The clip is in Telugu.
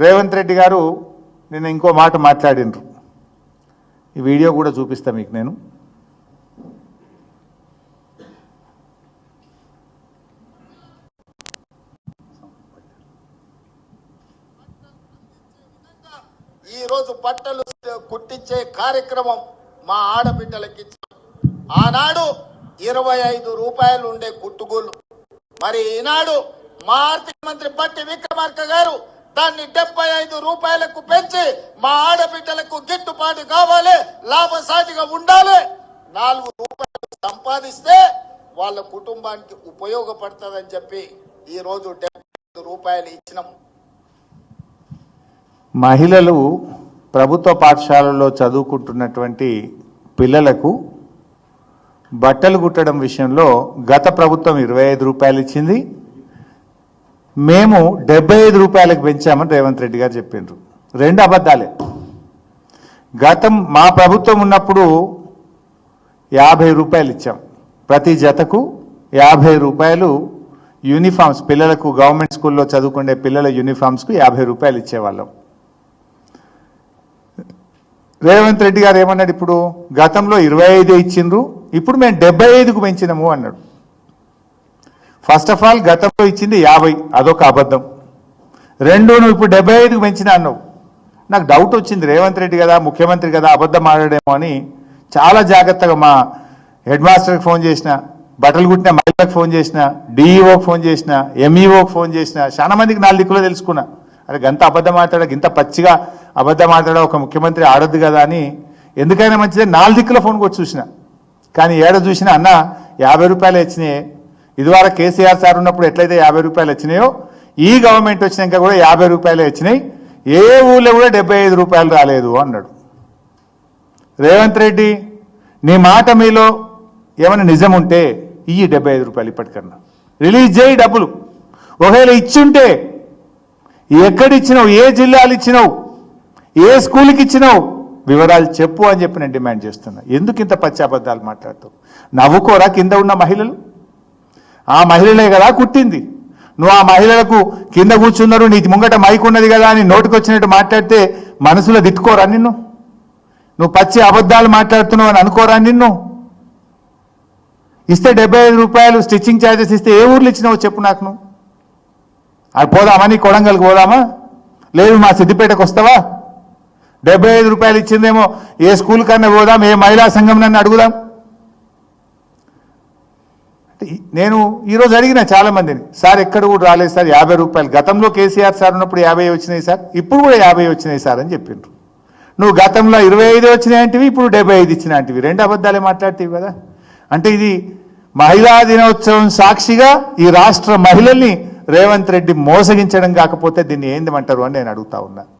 రేవంత్ రెడ్డి గారు నిన్న ఇంకో మాట మాట్లాడినరు ఈ వీడియో కూడా చూపిస్తా మీకు నేను. ఈరోజు బట్టలు కుట్టించే కార్యక్రమం మా ఆడబిడ్డలకి ఆనాడు ఇరవై ఐదు రూపాయలు ఉండే కుట్టుగోలు మరి ఈనాడు మా ఆర్థిక మంత్రి బట్టి విక్రమార్క గారు దాన్ని డెబ్బై ఐదు రూపాయలకు పెంచి మా ఆడబిడ్డలకు గిట్టుబాటు కావాలి లాభసాటిగా ఉండాలి. నాలుగు రూపాయలు సంపాదిస్తే వాళ్ళ కుటుంబానికి ఉపయోగపడుతుందని చెప్పి ఈ రోజు డెబ్బై ఐదు రూపాయలు ఇచ్చినాం. మహిళలు ప్రభుత్వ పాఠశాలలో చదువుకుంటున్నటువంటి పిల్లలకు బట్టలు కుట్టడం విషయంలో గత ప్రభుత్వం ఇరవై ఐదు రూపాయలు ఇచ్చింది. మేము డెబ్బై ఐదు రూపాయలకు పెంచామని రేవంత్ రెడ్డి గారు చెప్పిండ్రు. రెండు అబద్ధాలే. గతం మా ప్రభుత్వం ఉన్నప్పుడు యాభై రూపాయలు ఇచ్చాం. ప్రతి జతకు యాభై రూపాయలు యూనిఫామ్స్ పిల్లలకు గవర్నమెంట్ స్కూల్లో చదువుకునే పిల్లల యూనిఫామ్స్కు యాభై రూపాయలు ఇచ్చేవాళ్ళం. రేవంత్ రెడ్డి గారు ఏమన్నాడు ఇప్పుడు? గతంలో ఇరవై ఐదే ఇచ్చిండ్రు ఇప్పుడు మేము డెబ్బై ఐదుకు పెంచినాము అన్నాడు. ఫస్ట్ ఆఫ్ ఆల్ గతంలో ఇచ్చింది యాభై అదొక అబద్ధం. రెండు నువ్వు ఇప్పుడు డెబ్బై ఐదుకు పెంచినా అన్నావు. నాకు డౌట్ వచ్చింది రేవంత్ రెడ్డి కదా ముఖ్యమంత్రి కదా అబద్ధం ఆడాడేమో అని చాలా జాగ్రత్తగా మా హెడ్ మాస్టర్కి ఫోన్ చేసిన బట్టలు కుట్టిన మహిళలకు ఫోన్ చేసిన డిఈఓకి ఫోన్ చేసిన ఎంఈఓకి ఫోన్ చేసిన చాలా మందికి నాలుగు దిక్కులో తెలుసుకున్నా. అరే గంత అబద్ధం ఆడతాడా ఇంత పచ్చిగా అబద్ధం ఆడతాడా ఒక ముఖ్యమంత్రి ఆడొద్దు కదా అని ఎందుకైనా మంచిదే నాలుగు దిక్కుల ఫోన్ కొట్టి చూసిన. కానీ ఏడ చూసినా అన్న యాభై రూపాయలు ఇచ్చినాయి ఇదివరకు కేసీఆర్ సార్ ఉన్నప్పుడు ఎట్లయితే యాభై రూపాయలు వచ్చినాయో ఈ గవర్నమెంట్ వచ్చినాక కూడా యాభై రూపాయలు వచ్చినాయి. ఏ ఊళ్ళో కూడా డెబ్బై ఐదు రూపాయలు రాలేదు అన్నాడు. రేవంత్ రెడ్డి నీ మాట మీలో ఏమైనా నిజం ఉంటే ఇయ్యి డెబ్బై ఐదు రూపాయలు ఇప్పటికన్నా. రిలీజ్ చేయి డబ్బులు. ఒకవేళ ఇచ్చుంటే ఎక్కడిచ్చినావు ఏ జిల్లాలు ఇచ్చినావు ఏ స్కూల్కి ఇచ్చినావు వివరాలు చెప్పు అని చెప్పి నేను డిమాండ్ చేస్తున్నా. ఎందుకు ఇంత పచ్చాబద్ధాలు మాట్లాడుతావు? నవ్వుకోరా కింద ఉన్న మహిళలు? ఆ మహిళలే కదా కుట్టింది. నువ్వు ఆ మహిళలకు కింద కూర్చున్నారు నీ ముంగట మైక్ ఉన్నది కదా అని నోటికొచ్చినట్టు మాట్లాడితే మనసులో తిట్టుకోరా నిన్ను? నువ్వు పచ్చి అబద్ధాలు మాట్లాడుతున్నావు అని అనుకోరా నిన్ను? ఇస్తే డెబ్బై ఐదు రూపాయలు స్టిచ్చింగ్ ఛార్జెస్ ఇస్తే ఏ ఊర్లు ఇచ్చినావు చెప్పు నాకు నువ్వు. అది పోదామా? నీ కొడంగల్కి పోదామా? లేదు మా సిద్దిపేటకు వస్తావా? డెబ్బై ఐదు రూపాయలు ఇచ్చిందేమో ఏ స్కూల్ కన్నా పోదాం ఏ మహిళా సంఘం నన్ను అడుగుదాం? నేను ఈరోజు అడిగిన చాలా మందిని సార్ ఎక్కడ కూడా రాలేదు సార్ యాభై రూపాయలు. గతంలో కేసీఆర్ సార్ ఉన్నప్పుడు యాభై వచ్చినాయి సార్ ఇప్పుడు కూడా యాభై వచ్చినాయి సార్ అని చెప్పిండ్రు. నువ్వు గతంలో ఇరవై ఐదు వచ్చినాయంటివి ఇప్పుడు డెబ్బై ఐదు ఇచ్చినాయంటివి రెండు అబద్ధాలే మాట్లాడతావు కదా? అంటే ఇది మహిళా దినోత్సవం సాక్షిగా ఈ రాష్ట్ర మహిళల్ని రేవంత్ రెడ్డి మోసగించడం కాకపోతే దీన్ని ఏందమంటారు అని నేను అడుగుతా ఉన్నా.